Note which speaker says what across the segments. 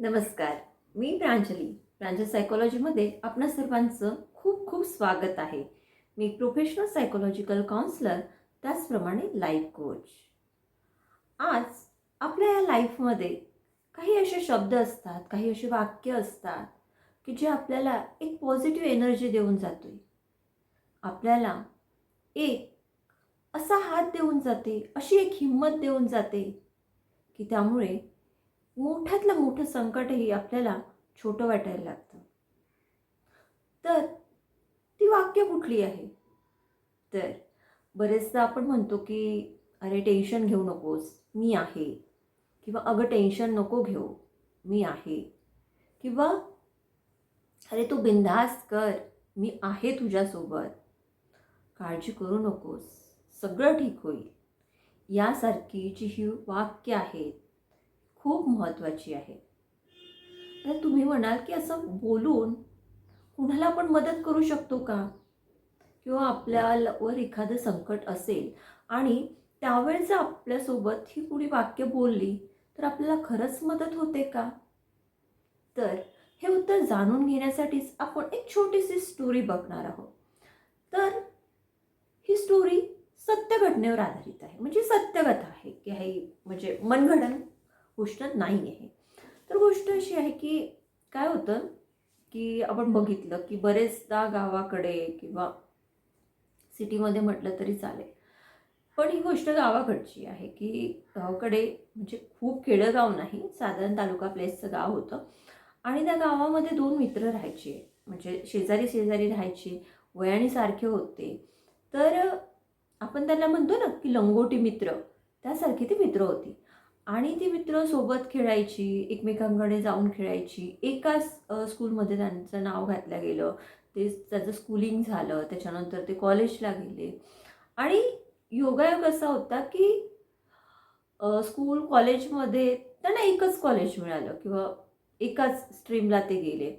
Speaker 1: नमस्कार मी प्रांजली. प्रांजल सायकोलॉजीमध्ये आपणा सर्वांचं खूप खूप स्वागत आहे. मी प्रोफेशनल सायकोलॉजिकल काउन्सलर त्याचप्रमाणे लाईफ कोच आज आपल्या या लाईफमध्ये काही असे शब्द असतात काही असे वाक्य असतात की जे आपल्याला एक पॉझिटिव्ह एनर्जी देऊन जातोय. आपल्याला एक असा हात देऊन जाते अशी एक हिंमत देऊन जाते की त्यामुळे मोठ्यातलं मोठं संकटही आपल्याला छोटं वाटायला लागतं. तर ती वाक्य कुठली आहे? तर बरेचदा आपण म्हणतो की अरे टेन्शन घेऊ नकोस मी आहे. किंवा अगं टेन्शन नको घेऊ मी आहे. किंवा अरे तू बिंधास कर मी आहे तुझ्यासोबत काळजी करू नकोस सगळं ठीक होईल. यासारखी जी ही वाक्य आहेत खूप महत्त्वाची आहे. तर तुम्ही म्हणाल की असं बोलून कुणाला आपण मदत करू शकतो का? किंवा आपल्यावर एखादं संकट असेल आणि त्यावेळेस जर आपल्यासोबत ही कुणी वाक्य बोलली तर आपल्याला खरंच मदत होते का? तर हे उत्तर जाणून घेण्यासाठीच आपण एक छोटीशी स्टोरी बघणार आहोत. तर ही स्टोरी सत्य घटनेवर आधारित आहे. म्हणजे सत्यगत आहे की हे म्हणजे मनगडन गोष्ट नाही आहे तर गोष्ट अशी आहे की काय होतं की आपण बघितलं की बरेचदा गावाकडे किंवा सिटीमध्ये म्हटलं तरी चालेल. पण ही गोष्ट गावाकडची आहे की गावाकडे म्हणजे खूप खेडं नाही साधारण तालुका प्लेसचं गाव होतं. आणि त्या गावामध्ये दोन मित्र राहायचे. म्हणजे शेजारी शेजारी राहायचे वयाने सारखे होते. तर आपण त्यांना म्हणतो ना की लंगोटी मित्र त्यासारखी ती मित्र होती. आणि ती मित्र सोबत खेळायची एकमेकांकडे जाऊन खेळायची. एकाच स्कूलमध्ये त्यांचं नाव घातलं गेलं. ते त्याचं स्कूलिंग झालं. त्याच्यानंतर ते कॉलेजला गेले. आणि योगायोग असा होता की स्कूल कॉलेजमध्ये त्यांना एकच कॉलेज मिळालं किंवा एकाच स्ट्रीमला ते गेले.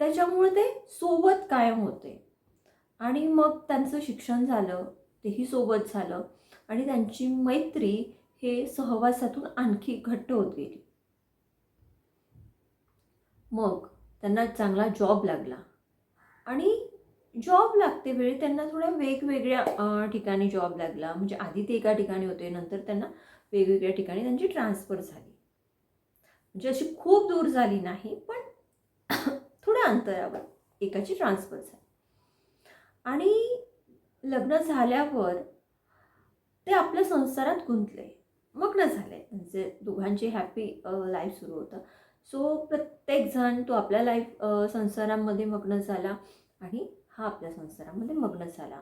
Speaker 1: त्याच्यामुळे ते सोबत कायम होते. आणि मग त्यांचं शिक्षण झालं. तेही सोबत झालं. आणि त्यांची मैत्री हे सहवासातून आणखी घट्ट होत गेली. मग त्यांना चांगला जॉब लागला. आणि जॉब लागते वेळी त्यांना थोड्या वेगवेगळ्या ठिकाणी जॉब लागला. म्हणजे आधी ते एका ठिकाणी होते नंतर त्यांना वेगवेगळ्या ठिकाणी त्यांची ट्रान्सफर झाली. म्हणजे अशी खूप दूर झाली नाही पण थोड्या अंतरावर एकाची ट्रान्सफर झाली. आणि लग्न झाल्यावर ते आपल्या संसारात गुंतले. मग्न झाले. म्हणजे दोघांची हॅपी लाईफ सुरू होतं. सो प्रत्येकजण तो आपल्या लाईफ संसारामध्ये मग्न झाला आणि हा आपल्या संसारामध्ये मग्न झाला.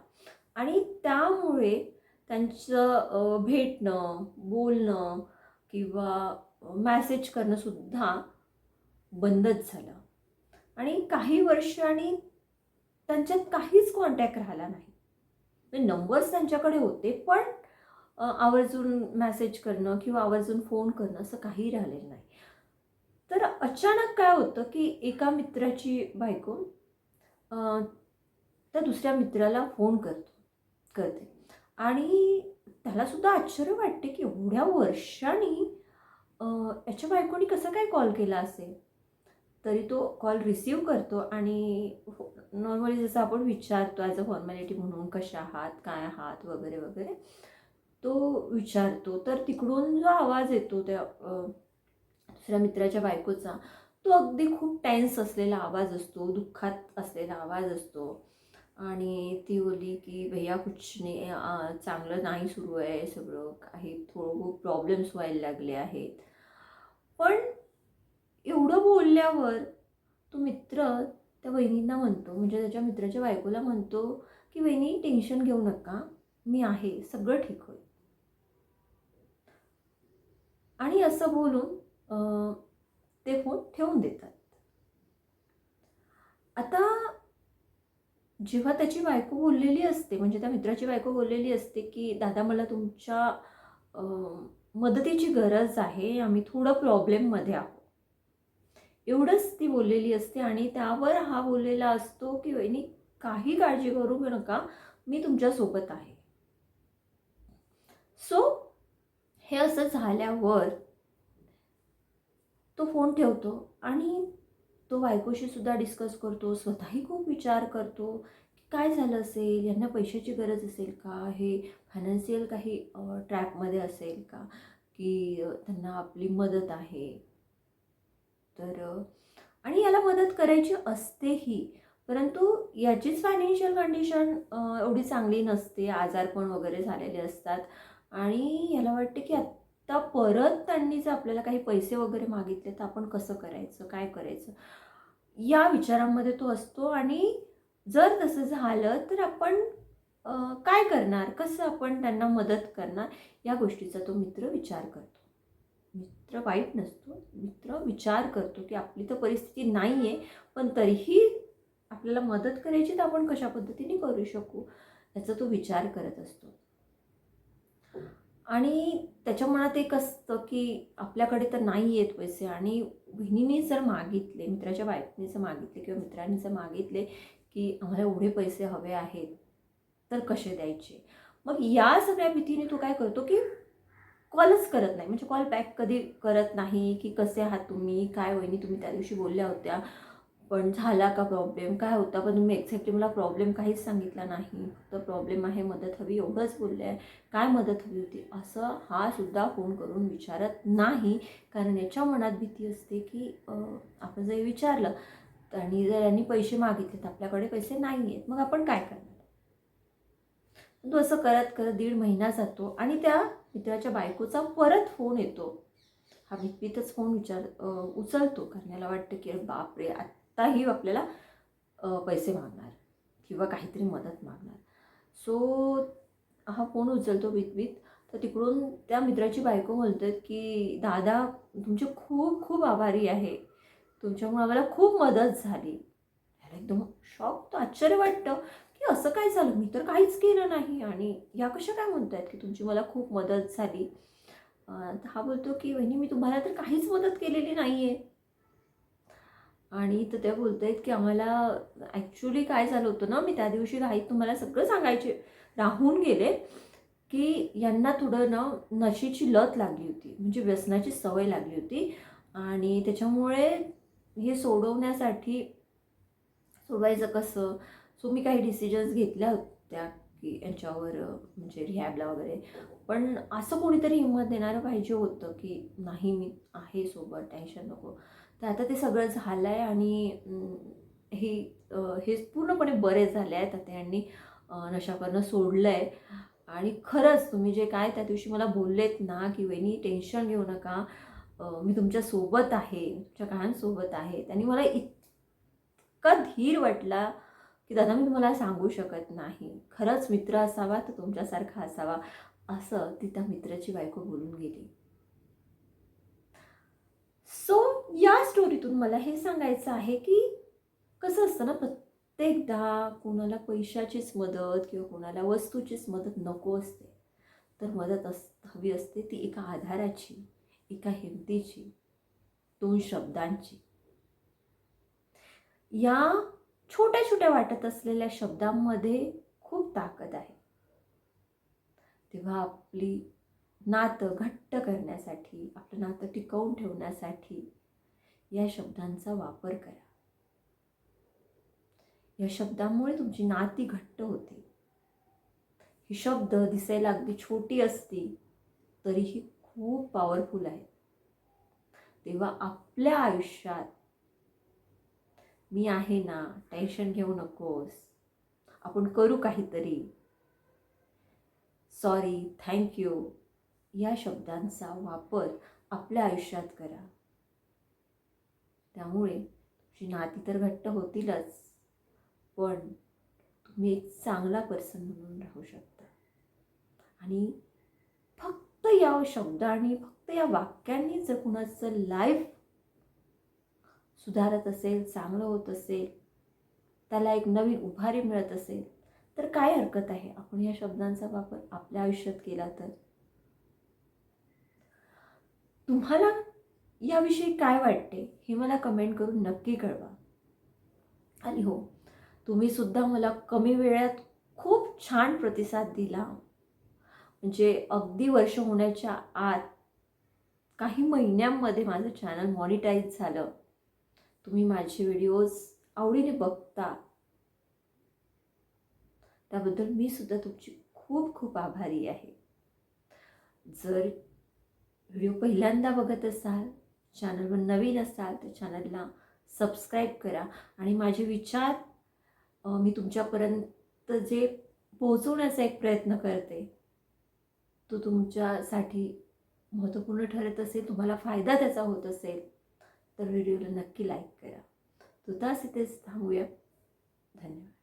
Speaker 1: आणि त्यामुळे त्यांचं भेटणं बोलणं किंवा मॅसेज करणंसुद्धा बंदच झालं. आणि काही वर्षांनी त्यांच्यात काहीच कॉन्टॅक्ट राहिला नाही. म्हणजे नंबर्स त्यांच्याकडे होते पण आवर्जून मॅसेज करणं किंवा आवर्जून फोन करणं असं काही राहिलेलं नाही. तर अचानक काय होतं की एका मित्राची बायको त्या दुसऱ्या मित्राला फोन करतो करते. आणि त्यालासुद्धा आश्चर्य वाटते की एवढ्या वर्षांनी याच्या बायकोनी कसं काय कॉल केला असेल? तरी तो कॉल रिसीव करतो आणि हो, नॉर्मली जसं आपण विचारतो ॲज अ फॉर्मॅलिटी म्हणून कशा आहात काय आहात वगैरे वगैरे तो विचारतो. तर तिकडून जो आवाज येतो त्या दुसऱ्या मित्राच्या बायकोचा तो अगदी खूप टेन्स असलेला आवाज असतो दुःखात असलेला आवाज असतो. आणि ती बोलली की भैया कुछ नाही चांगलं नाही सुरू आहे सगळं. काही थोडं खूप प्रॉब्लेम्स व्हायला लागले आहेत. पण एवढं बोलल्यावर तो मित्र त्या वहिनींना म्हणतो म्हणजे त्याच्या मित्राच्या बायकोला म्हणतो की वहिनी टेन्शन घेऊ नका. मी आहे. सगळं ठीक होईल. आणि असं बोलून ते फोन ठेवून देतात. आता जेव्हा त्याची बायको बोललेली असते म्हणजे त्या मित्राची बायको बोललेली असते की दादा मला तुमच्या मदतीची गरज आहे आम्ही थोडं प्रॉब्लेममध्ये आहोत. एवढंच ती बोललेली असते आणि त्यावर हा बोललेला असतो की वहिनी काही काळजी करू नका मी तुमच्यासोबत आहे. सो हे असं झाल्यावर तो फोन ठेवतो आणि तो बायकोशीसुद्धा डिस्कस करतो स्वतःही खूप विचार करतो की काय झालं असेल? यांना पैशाची गरज असेल का? हे फायनान्शियल काही ट्रॅकमध्ये असेल का? की त्यांना आपली मदत आहे. तर आणि याला मदत करायची असतेही परंतु याचीच फायनान्शियल कंडिशन एवढी चांगली नसते. आजारपण वगैरे झालेले असतात. आणि याला वाटते की आत्ता परत त्यांनी जर आपल्याला काही पैसे वगैरे मागितले तर आपण कसं करायचं काय करायचं? या विचारांमध्ये तो असतो आणि जर तसं झालं तर आपण काय करणार? कसं आपण त्यांना मदत करणार? या गोष्टीचा तो मित्र विचार करतो. मित्र वाईट नसतो. मित्र विचार करतो की आपली तर परिस्थिती नाही आहे पण तरीही आपल्याला मदत करायची तर आपण कशा पद्धतीने करू शकू? याचा तो विचार करत असतो. आणि त्याच्या मनात एक असतं की आपल्याकडे तर नाही आहेत पैसे. आणि बहिणीने जर मागितले मित्राच्या बायकोने जर मागितले किंवा मित्रांनी जर मागितले की आम्हाला एवढे पैसे हवे आहेत तर कसे द्यायचे? मग या सगळ्या भीतीने तो काय करतो की कॉलच करत नाही. म्हणजे कॉल बॅक कधी करत नाही की कसे आहात तुम्ही? काय वहिनी तुम्ही त्या दिवशी बोलल्या होत्या? पण झाला का प्रॉब्लेम काय होता? पण तुम्ही एक्झॅक्टली मला प्रॉब्लेम काहीच सांगितला नाही. फक्त प्रॉब्लेम आहे मदत हवी एवढंच बोलले. आहे काय मदत हवी होती? असं हा सुद्धा फोन करून विचारत नाही. कारण याच्या मनात भीती असते की आपण जर विचारलं आणि जर यांनी पैसे मागितले तर आपल्याकडे पैसे नाही आहेत मग आपण काय करणार? तो असं करत करत दीड महिना जातो आणि त्या मित्राच्या बायकोचा परत फोन येतो. हा भीतभीतच फोन विचार उचलतो. कारण याला वाटतं की बापरे आता आत्ताही आपल्याला पैसे मागणार किंवा काहीतरी मदत मागणार. सो हा फोन उचलतो बीत तर तिकडून त्या मित्राची बायको बोलतात की दादा तुमचे खूप खूप आभारी आहे. तुमच्यामुळे आम्हाला खूप मदत झाली. याला एकदम शॉक तर आश्चर्य वाटतं की असं काय झालं? मी तर काहीच केलं नाही. आणि या कशा काय म्हणत आहेत की तुमची मला खूप मदत झाली? तर हा बोलतो की वहिनी मी तुम्हाला तर काहीच मदत केलेली नाही आहे आणि तर त्या बोलत आहेत की आम्हाला ॲक्च्युली काय झालं होतं ना मी त्या दिवशी राहीत तुम्हाला सगळं सांगायचे. राहून गेले की यांना थोडं ना नशेची लत लागली होती म्हणजे व्यसनाची सवय लागली होती. आणि त्याच्यामुळे हे सोडवण्यासाठी सोडवायचं कसं? सो मी काही डिसिजन्स घेतल्या होत्या की यांच्यावर म्हणजे रिहॅबला वगैरे. पण असं कोणीतरी हिंमत देणारं पाहिजे होतं की नाही मी आहे सोबत टेन्शन नको. तर आता ते सगळं झालं आहे आणि हे हे पूर्णपणे बरे झाले आहेत. आता यांनी नशा करणं सोडलं आहे आणि खरंच तुम्ही जे काय त्या दिवशी मला बोललेत ना की वेनी टेन्शन घेऊ नका. मी तुमच्यासोबत आहे तुमच्या कानांसोबत आहे. त्यांनी मला इतका धीर वाटला की दादा मी तुम्हाला सांगू शकत नाही. खरंच मित्र असावा तर तुमच्यासारखा असावा असं ती त्या मित्राची बायको बोलून गेली. सो या स्टोरीतून मला हे सांगायचं आहे की कसं असतं ना प्रत्येकदा कोणाला पैशाचीच मदत किंवा कोणाला वस्तूचीच मदत नको असते. तर मदत अस हवी असते ती एका आधाराची एका हिमतीची दोन शब्दांची. या छोट्या छोट्या वाटत असलेल्या शब्दांमध्ये खूप ताकद आहे. तेव्हा आपली नातं घट्ट करण्यासाठी आपलं नातं टिकवून ठेवण्यासाठी या शब्दांचा वापर करा. या शब्दांमुळे तुमची नाती घट्ट होते. ही शब्द दिसायला अगदी छोटी असती तरीही खूप पॉवरफुल आहेत. तेव्हा आपल्या आयुष्यात मी आहे ना टेन्शन घेऊ नकोस. आपण करू काहीतरी. सॉरी थँक्यू या शब्दांचा वापर आपल्या आयुष्यात करा. त्यामुळे तुमची नाती तर घट्ट होतीलच पण तुम्ही एक चांगला पर्सन म्हणून राहू शकता. आणि फक्त या शब्दांनी फक्त या वाक्यांनी जर कुणाचं लाईफ सुधारत असेल चांगलं होत असेल त्याला एक नवीन उभारी मिळत असेल तर काय हरकत आहे? आपण या शब्दांचा वापर आपल्या आयुष्यात केला तर? तुम्हाला याविषयी काय वाटते हे मला कमेंट करून नक्की कळवा. आणि हो तुम्ही सुद्धा मला कमी वेळात खूप छान प्रतिसाद दिला. म्हणजे अगदी वर्ष होण्याच्या आत काही महिन्यांमध्ये माझं चॅनल मॉनिटाईज झालं. तुम्ही माझे व्हिडिओज आवडीने बघता. त्याबद्दल मी सुद्धा तुमची खूप खूप आभारी आहे. जर व्हिडिओ पहिल्यांदा बघत असाल चॅनलवर नवीन असाल तर चॅनलला सबस्क्राईब करा. आणि माझे विचार मी तुमच्यापर्यंत जे पोहोचवण्याचा एक प्रयत्न करते तो तुमच्यासाठी महत्त्वपूर्ण ठरत असेल तुम्हाला फायदा त्याचा होत असेल तर व्हिडिओला नक्की लाईक करा. तुतास इथेच थांबूया. धन्यवाद.